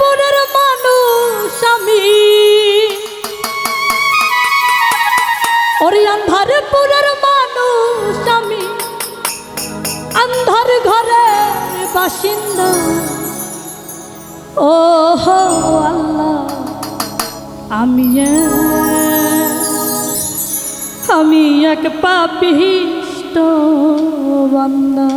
পরের মানুষ আমি। ওরে অন্ধার পরের মানুষ আমি। অন্ধার ঘরের বাসিন্দা। ও আল্লাহ, আমি আমি এক পাপিষ্ট বান্দা।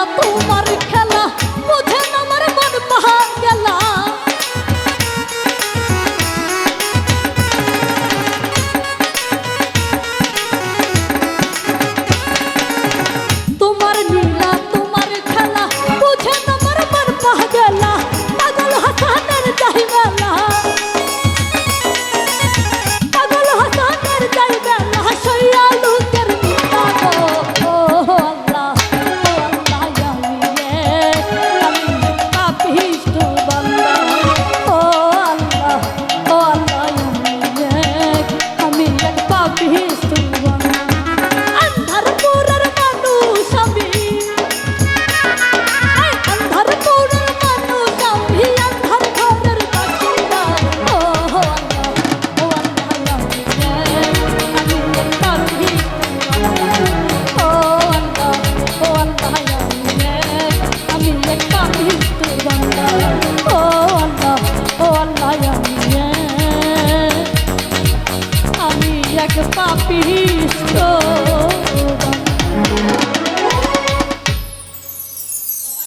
我不。